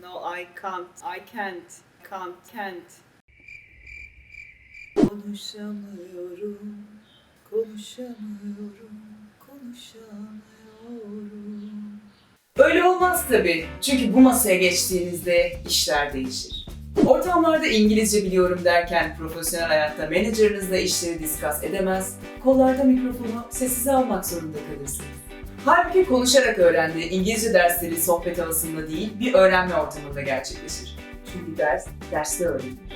No, I can't. I can't. Can't. Can't. Konuşamıyorum. Konuşamıyorum. Konuşamıyorum. Öyle olmaz tabii. Çünkü bu masaya geçtiğinizde işler değişir. Ortamlarda İngilizce biliyorum derken profesyonel hayatta menajerınızla işleri diskas edemez, kollarda mikrofonu sessize almak zorunda kalırsınız. Halbuki konuşarak öğrendiği İngilizce dersleri sohbet havasında değil, bir öğrenme ortamında gerçekleşir. Çünkü ders, derste öğrenilir.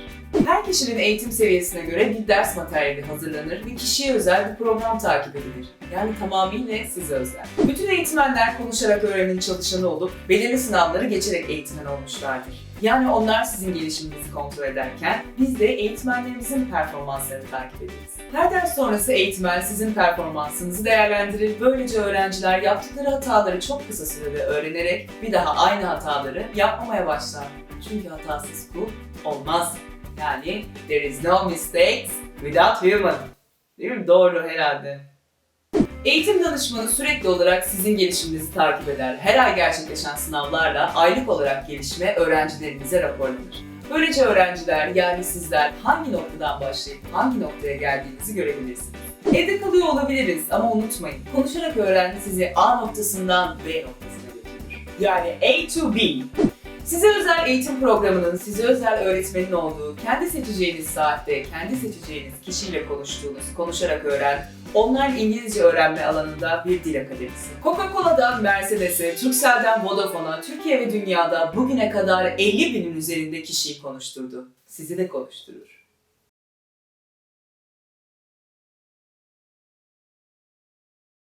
Her kişinin eğitim seviyesine göre bir ders materyali hazırlanır ve kişiye özel bir program takip edilir. Yani tamamıyla size özel. Bütün eğitmenler konuşarak öğrenin çalışanı olup belirli sınavları geçerek eğitmen olmuşlardır. Yani onlar sizin gelişiminizi kontrol ederken biz de eğitmenlerimizin performanslarını takip ederiz. Her ders sonrası eğitmen sizin performansınızı değerlendirir. Böylece öğrenciler yaptıkları hataları çok kısa sürede öğrenerek bir daha aynı hataları yapmamaya başlar. Çünkü hatasız kul olmaz. Yani there is no mistakes without human. Değil mi? Doğru herhalde. Eğitim danışmanı sürekli olarak sizin gelişiminizi takip eder. Her ay gerçekleşen sınavlarla aylık olarak gelişme öğrencilerinize raporlanır. Böylece öğrenciler yani sizler hangi noktadan başlayıp hangi noktaya geldiğinizi görebilirsiniz. Evde kalıyor olabiliriz ama unutmayın, konuşarak öğren sizi A noktasından B noktasına götürür. Yani A to B. Size özel eğitim programının, size özel öğretmenin olduğu, kendi seçeceğiniz saatte, kendi seçeceğiniz kişiyle konuştuğunuz, konuşarak öğren, online İngilizce öğrenme alanında bir dil akademisi. Coca-Cola'dan Mercedes'e, Turkcell'den Vodafone'a, Türkiye ve dünyada bugüne kadar 50 binin üzerinde kişiyi konuşturdu. Sizi de konuşturur.